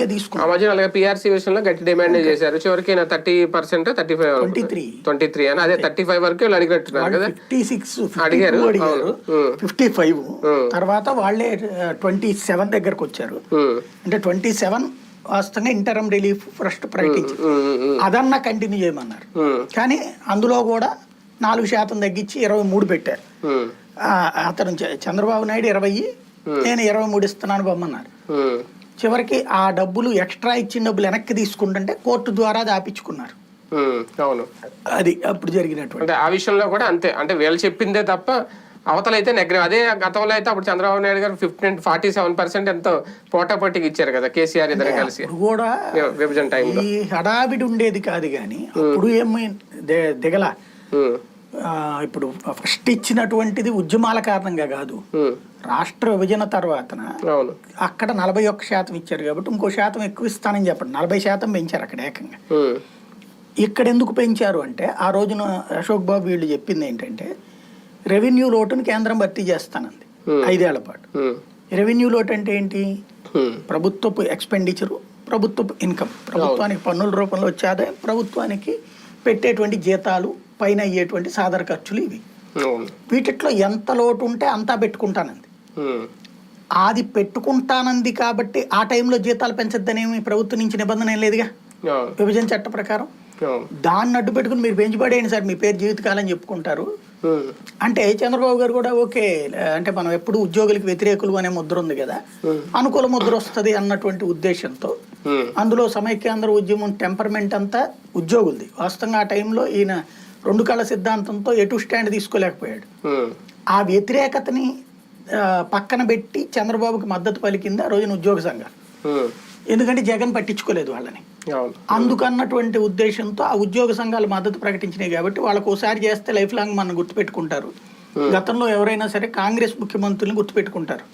గా తీసుకున్నాం. మధ్యన అలాగే పిఆర్సీ విషయంలో గట్టి డిమాండ్ చేశారు. చివరికి thirty percent thirty five twenty three twenty three అని? అదే థర్టీ ఫైవ్ వరకు అడిగినట్టున్నారు కదా. ఫిఫ్టీ సిక్స్ అడిగారు, అడిగారు. Fifty five um. తర్వాత వాళ్ళే ట్వంటీ సెవెన్ దగ్గరకు వచ్చారు. ఉమ్, అంటే ట్వంటీ సెవెన్ వాస్తవంగా ఇంటరం రిలీఫ్ ఫస్ట్ ఉమ్, అదన్నా కంటిన్యూ చేయమన్నారు. కానీ అందులో కూడా నాలుగు శాతం తగ్గించి ఇరవై మూడు పెట్టారు. అతను చంద్రబాబు నాయుడు ఇరవై. నేను ఇరవై మూడు ఇస్తున్నాను బొమ్మన్నారు. చివరికి ఆ డబ్బులు ఎక్స్ట్రా ఇచ్చిన డబ్బులు వెనక్కి తీసుకుంటుంటే కోర్టు ద్వారా దాపించుకున్నారు. అవును. అది అప్పుడు జరిగినటువంటి అంటే ఆ విషయంలో కూడా అంతే. అంటే వీళ్ళు చెప్పిందే తప్ప అవతలైతే నెగ్ర అదే గతంలో అయితే అప్పుడు చంద్రబాబు నాయుడు గారు ఫిఫ్టీన్ ఫార్టీ సెవెన్ పర్సెంట్ ఎంతో పోటాపోటీకి ఇచ్చారు కదా కేసీఆర్ ఇద్దరు కలిసి. ఇప్పుడు కూడా విభజన టైంలో. ఈ హడావిడి ఉండేది కాదు కానీ అప్పుడు ఏమి ది- దిగల. ఇప్పుడు ఫస్ట్ ఇచ్చినటువంటిది ఉద్యమాల కారణంగా కాదు. రాష్ట్ర విభజన తర్వాతన అక్కడ నలభై ఒక్క శాతం ఇచ్చారు కాబట్టి ఇంకో శాతం ఎక్కువ ఇస్తానని చెప్పండి. నలభై శాతం పెంచారు అక్కడ ఏకంగా. ఇక్కడ ఎందుకు పెంచారు అంటే ఆ రోజున అశోక్ బాబు వీళ్ళు చెప్పింది ఏంటంటే రెవెన్యూ లోటును కేంద్రం భర్తీ చేస్తానంది. ఐదేళ్ళ పాటు. రెవెన్యూ లోటు అంటే ఏంటి? ప్రభుత్వపు ఎక్స్పెండిచరు ప్రభుత్వపు ఇన్కమ్ ప్రభుత్వానికి పన్నుల రూపంలో వచ్చే ఆదాయం ప్రభుత్వానికి పెట్టేటువంటి జీతాలు పైన అయ్యేటువంటి సాదర ఖర్చులు ఇవి. వీటిట్లో ఎంత లోటు ఉంటే అంతా పెట్టుకుంటానంది. ఉమ్, అది పెట్టుకుంటానంది కాబట్టి ఆ టైంలో జీతాలు పెంచద్దనేమి ప్రభుత్వం నుంచి నిబంధన ఏం లేదుగా? విభజన చట్ట ప్రకారం? దాన్ని అడ్డు పెట్టుకుని మీరు పెంచిపడేయండి సార్ మీ పేరు జీవితకాలం చెప్పుకుంటారు. అంటే చంద్రబాబు గారు కూడా ఓకే అంటే మనం ఎప్పుడు ఉద్యోగులకు వ్యతిరేకులు అనే ముద్ర ఉంది కదా? అనుకూల ముద్ర వస్తుంది అన్నటువంటి ఉద్దేశంతో అందులో సమైక్యాంధ్ర ఉద్యమం టెంపర్మెంట్ అంతా ఉద్యోగులది. వాస్తవంగా ఆ టైంలో ఈయన రెండు కళ సిద్ధాంతంతో ఎటు స్టాండ్ తీసుకోలేకపోయాడు. ఆ వ్యతిరేకతని పక్కన పెట్టి చంద్రబాబుకి మద్దతు పలికింది ఆ రోజున ఉద్యోగ సంఘాలు ఉమ్, ఎందుకంటే జగన్ పట్టించుకోలేదు వాళ్ళని. అందుకన్నటువంటి ఉద్దేశంతో ఆ ఉద్యోగ సంఘాలు మద్దతు ప్రకటించినాయి కాబట్టి వాళ్ళకు ఒకసారి చేస్తే లైఫ్ లాంగ్ మనం గుర్తుపెట్టుకుంటారు. గతంలో ఎవరైనా సరే కాంగ్రెస్ ముఖ్యమంత్రుల్ని గుర్తుపెట్టుకుంటారు.